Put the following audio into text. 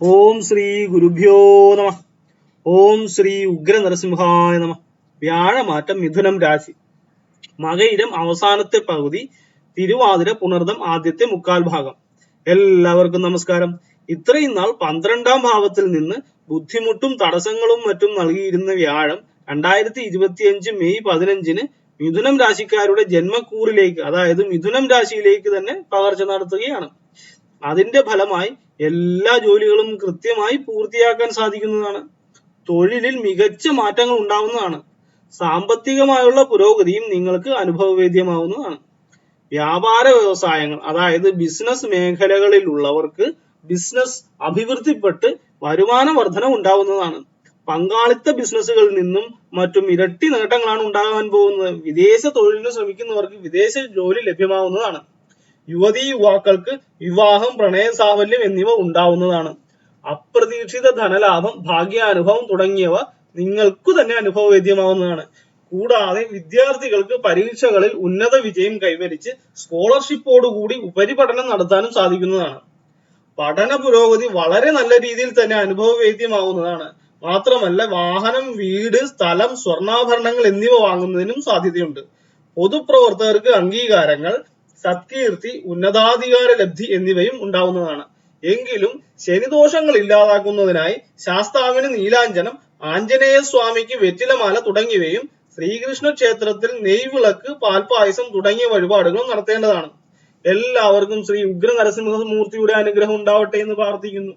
ഓം ശ്രീ ഗുരുഭ്യോ നമ. ഓം ശ്രീ ഉഗ്ര നരസിംഹായ നമ. വ്യാഴമാറ്റം മിഥുനം രാശി. മകയിരം അവസാനത്തെ പകുതി തിരുവാതിര പുണർദം ആദ്യത്തെ മുക്കാൽ ഭാഗം. എല്ലാവർക്കും നമസ്കാരം. ഇത്രയും നാൾ പന്ത്രണ്ടാം ഭാവത്തിൽ നിന്ന് ബുദ്ധിമുട്ടും തടസ്സങ്ങളും മറ്റും നൽകിയിരുന്ന വ്യാഴം രണ്ടായിരത്തി ഇരുപത്തിയഞ്ച് മെയ് പതിനഞ്ചിന് മിഥുനം രാശിക്കാരുടെ ജന്മക്കൂറിലേക്ക് അതായത് മിഥുനം രാശിയിലേക്ക് തന്നെ പകർച്ച നടത്തുകയാണ്. അതിന്റെ ഫലമായി എല്ലാ ജോലികളും കൃത്യമായി പൂർത്തിയാക്കാൻ സാധിക്കുന്നതാണ്. തൊഴിലിൽ മികച്ച മാറ്റങ്ങൾ ഉണ്ടാവുന്നതാണ്. സാമ്പത്തികമായുള്ള പുരോഗതിയും നിങ്ങൾക്ക് അനുഭവവേദ്യമാവുന്നതാണ്. വ്യാപാര വ്യവസായങ്ങൾ അതായത് ബിസിനസ് മേഖലകളിലുള്ളവർക്ക് ബിസിനസ് അഭിവൃദ്ധിപ്പെട്ട് വരുമാന വർധന ഉണ്ടാവുന്നതാണ്. പങ്കാളിത്ത ബിസിനസ്സുകളിൽ നിന്നും മറ്റും ഇരട്ടി നേട്ടങ്ങളാണ് ഉണ്ടാകാൻ പോകുന്നത്. വിദേശ തൊഴിലിന് ശ്രമിക്കുന്നവർക്ക് വിദേശ ജോലി ലഭ്യമാവുന്നതാണ്. യുവതീ യുവാക്കൾക്ക് വിവാഹം പ്രണയ സാഫല്യം എന്നിവ ഉണ്ടാവുന്നതാണ്. അപ്രതീക്ഷിത ധനലാഭം ഭാഗ്യാനുഭവം തുടങ്ങിയവ നിങ്ങൾക്കു തന്നെ അനുഭവവേദ്യമാവുന്നതാണ്. കൂടാതെ വിദ്യാർത്ഥികൾക്ക് പരീക്ഷകളിൽ ഉന്നത വിജയം കൈവരിച്ച് സ്കോളർഷിപ്പോടുകൂടി ഉപരിപഠനം നടത്താനും സാധിക്കുന്നതാണ്. പഠന പുരോഗതി വളരെ നല്ല രീതിയിൽ തന്നെ അനുഭവവേദ്യമാവുന്നതാണ്. മാത്രമല്ല വാഹനം വീട് സ്ഥലം സ്വർണാഭരണങ്ങൾ എന്നിവ വാങ്ങുന്നതിനും സാധ്യതയുണ്ട്. പൊതുപ്രവർത്തകർക്ക് അംഗീകാരങ്ങൾ സത്കീർത്തി ഉന്നതാധികാര ലബ്ധി എന്നിവയും ഉണ്ടാവുന്നതാണ്. എങ്കിലും ശനിദോഷങ്ങൾ ഇല്ലാതാക്കുന്നതിനായി ശാസ്താവിന് നീലാഞ്ജനം ആഞ്ജനേയ സ്വാമിക്ക് വെറ്റിലമാല തുടങ്ങിയവയും ശ്രീകൃഷ്ണ ക്ഷേത്രത്തിൽ നെയ്വിളക്ക് പാൽപായസം തുടങ്ങിയ വഴിപാടുകളും നടത്തേണ്ടതാണ്. എല്ലാവർക്കും ശ്രീ ഉഗ്ര നരസിംഹമൂർത്തിയുടെ അനുഗ്രഹം ഉണ്ടാവട്ടെ എന്ന് പ്രാർത്ഥിക്കുന്നു.